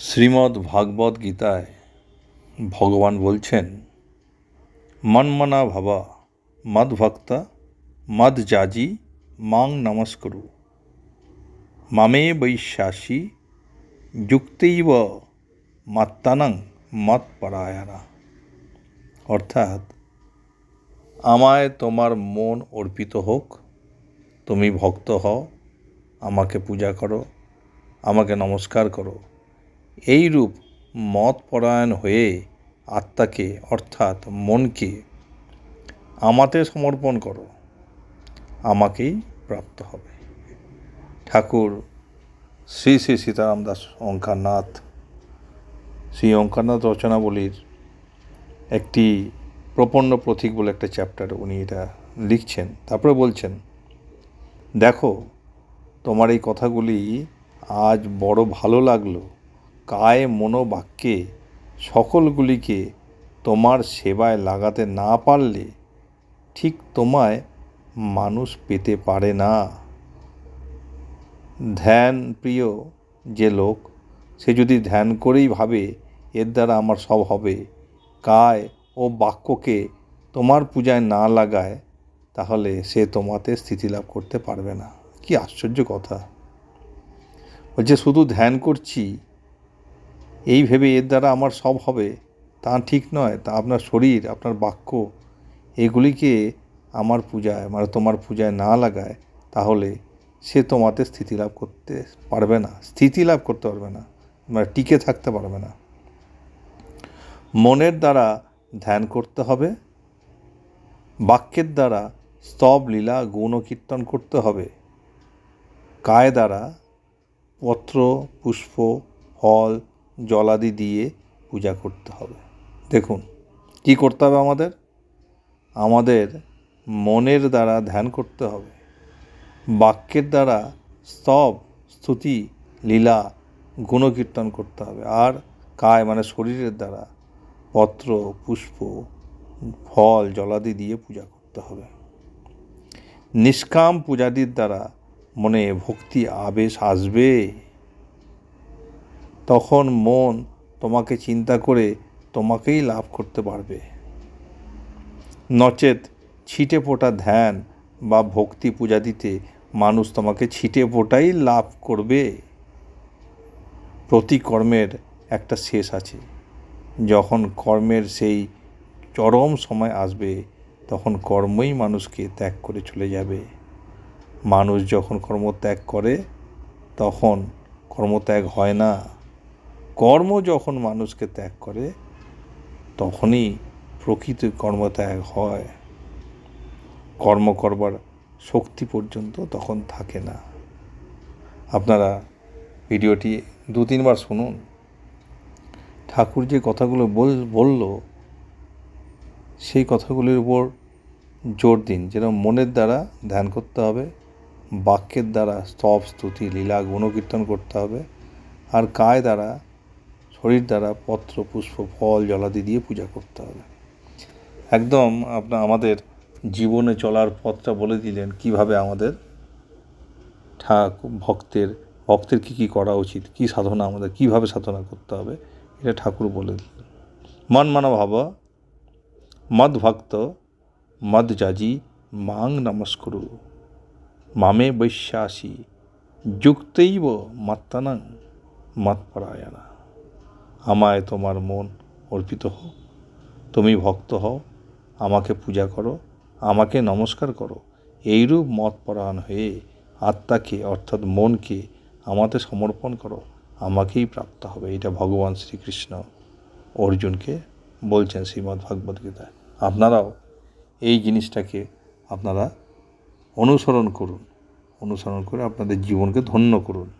শ্রীমদ্ ভাগবত গীতায় ভগবান বলছেন, মন্মনা ভাবা মদ্ভক্তা মদ যাজি মাং নমস্করু। মামে বৈশ্বাসী যুক্তৈব মাত্তানাং মত পরায়ণা। অর্থাৎ, আমায় তোমার মন অর্পিত হোক, তুমি ভক্ত হও, আমাকে পূজা করো, আমাকে নমস্কার করো। এইরূপ মত পরায়ণ হয়ে আত্মাকে, অর্থাৎ মনকে আমাতে সমর্পণ করো। আমাকেই প্রাপ্ত হবে। ঠাকুর শ্রী শ্রী সীতারাম দাস ওঙ্কারনাথ শ্রী ওঙ্কারনাথ রচনাবলীর একটি প্রপন্ন প্রতীক বলে একটা চ্যাপ্টার উনি এটা লিখছেন। তারপরে বলছেন, দেখো, তোমার এই কথাগুলি আজ বড় ভালো লাগল। কায় মনোবাক্যে সকলগুলিকে তোমার সেবায় লাগাতে না পারলে ঠিক তোমায় মানুষ পেতে পারে না। ধ্যান প্রিয় যে লোক, সে যদি ধ্যান করেই ভাবে, এর দ্বারা আমার সব হবে। কায় ও বাক্যকে তোমার পূজায় না লাগায়, তাহলে সে তোমাতে স্থিতি লাভ করতে পারবে না। কি আশ্চর্য কথা। বলছে, শুধু ধ্যান করছি এই ভেবে এর দ্বারা আমার সব হবে। তা ঠিক নয়। তা আপনার শরীর, আপনার বাক্য, এগুলিকে আমার পূজায় মানে তোমার পূজায় না লাগায়, তাহলে সে তোমাতে স্থিতি লাভ করতে পারবে না। স্থিতি লাভ করতে পারবে না। মানে টিকে থাকতে পারবে না। মনের দ্বারা ধ্যান করতে হবে। বাক্যের দ্বারা স্তব, লীলা, গুণ কীর্তন করতে হবে। কায় দ্বারা পত্র, পুষ্প, ফল জলাদি দিয়ে পূজা করতে হবে। দেখুন, কি করতে হবে আমাদের? আমাদের মনের দ্বারা ধ্যান করতে হবে। বাক্যের দ্বারা স্তব, স্তুতি, লীলা, গুণকীর্তন করতে হবে। আর কায় মানে শরীরের দ্বারা পত্র, পুষ্প, ফল, জলাদি দিয়ে পূজা করতে হবে। নিষ্কাম পূজাদির দ্বারা মনে ভক্তি, আবেশ আসবে। তখন মন তোমাকে চিন্তা করে তোমাকেই লাভ করতে পারবে। নচেত ছিটে ফোটা ধ্যান বা ভক্তি পূজা দিতে মানুষ তোমাকে ছিটে পোটাই লাভ করবে। প্রতি কর্মের একটা শেষ আছে। যখন কর্মের সেই চরম সময় আসবে, তখন কর্মই মানুষকে ত্যাগ করে চলে যাবে। মানুষ যখন কর্ম ত্যাগ করে, তখন কর্মত্যাগ হয় না। কর্ম যখন মানুষকে ত্যাগ করে, তখনই প্রকৃত কর্মত্যাগ হয়। কর্ম করবার শক্তি পর্যন্ত তখন থাকে না। আপনারা ভিডিওটি দু তিনবার শুনুন। ঠাকুর যে কথাগুলো বল, বলল, সেই কথাগুলির উপর জোর দিন। যেরকম মনের দ্বারা ধ্যান করতে হবে, বাক্যের দ্বারা স্তব, স্তুতি, লীলা, গুণকীর্তন করতে হবে, আর কায় দ্বারা শরীর দ্বারা পত্র, পুষ্প, ফল, জলাদি দিয়ে পূজা করতে হবে। একদম আপনার আমাদের জীবনে চলার পথটা বলে দিলেন কীভাবে আমাদের ঠাকুর ভক্তের ভক্তের কী কী করা উচিত, কী সাধনা আমাদের, কীভাবে সাধনা করতে হবে, এটা ঠাকুর বলে দিলেন। মন মানা ভাবা, মদ ভক্ত, মদ যাজি, মাং নমস্কুরু, মামে বৈশ্বাসী যুক্তৈব মাত্তানাং মৎপরায়ণা। আমায় তোমার মন অর্পিত হোক তুমি ভক্ত হও, আমাকে পূজা করো, আমাকে নমস্কার করো। এইরূপ মত পরায়ণ হয়ে আত্মাকে, অর্থাৎ মনকে আমাতে সমর্পণ করো। আমাকেই প্রাপ্ত হবে। এটা ভগবান শ্রীকৃষ্ণ অর্জুনকে বলছেন শ্রীমদ্ ভাগবত গীতায়। আপনারাও এই জিনিসটাকে আপনারা অনুসরণ করুন। অনুসরণ করে আপনাদের জীবনকে ধন্য করুন।